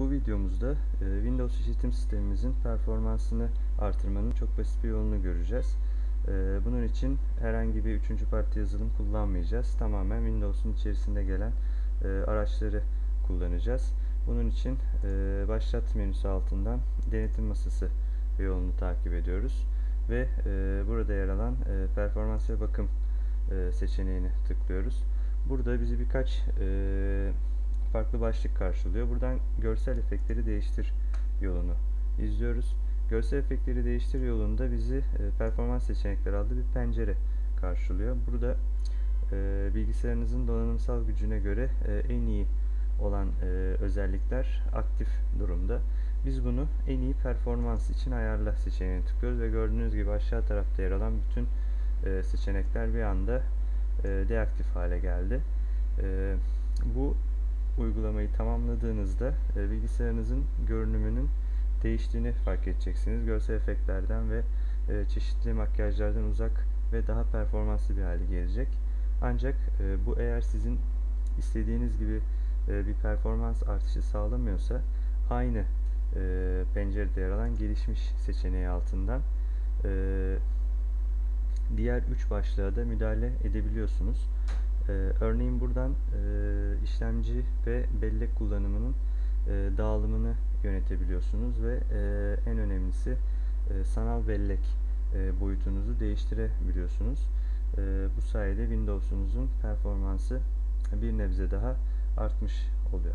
Bu videomuzda e, Windows işletim sistemimizin performansını artırmanın çok basit bir yolunu göreceğiz. E, Bunun için herhangi bir üçüncü parti yazılım kullanmayacağız. Tamamen Windows'un içerisinde gelen e, araçları kullanacağız. Bunun için başlat menüsü altından denetim masası yolunu takip ediyoruz. Ve burada yer alan performans ve bakım seçeneğini tıklıyoruz. Burada bizi birkaç farklı başlık karşılıyor. Buradan görsel efektleri değiştir yolunu izliyoruz. Görsel efektleri değiştir yolunda bizi e, performans seçenekleri adlı bir pencere karşılıyor. Burada e, bilgisayarınızın donanımsal gücüne göre e, en iyi olan e, özellikler aktif durumda. Biz bunu en iyi performans için ayarla seçeneğine tıklıyoruz ve gördüğünüz gibi aşağı tarafta yer alan bütün e, seçenekler bir anda e, deaktif hale geldi. E, bu uygulamayı tamamladığınızda e, bilgisayarınızın görünümünün değiştiğini fark edeceksiniz. Görsel efektlerden ve e, çeşitli makyajlardan uzak ve daha performanslı bir hale gelecek. Ancak e, bu eğer sizin istediğiniz gibi e, bir performans artışı sağlamıyorsa aynı e, pencerede yer alan gelişmiş seçeneği altından e, diğer üç başlığa da müdahale edebiliyorsunuz. Ee, örneğin buradan e, işlemci ve bellek kullanımının e, dağılımını yönetebiliyorsunuz ve e, en önemlisi sanal bellek boyutunuzu değiştirebiliyorsunuz. Bu sayede Windows'unuzun performansı bir nebze daha artmış oluyor.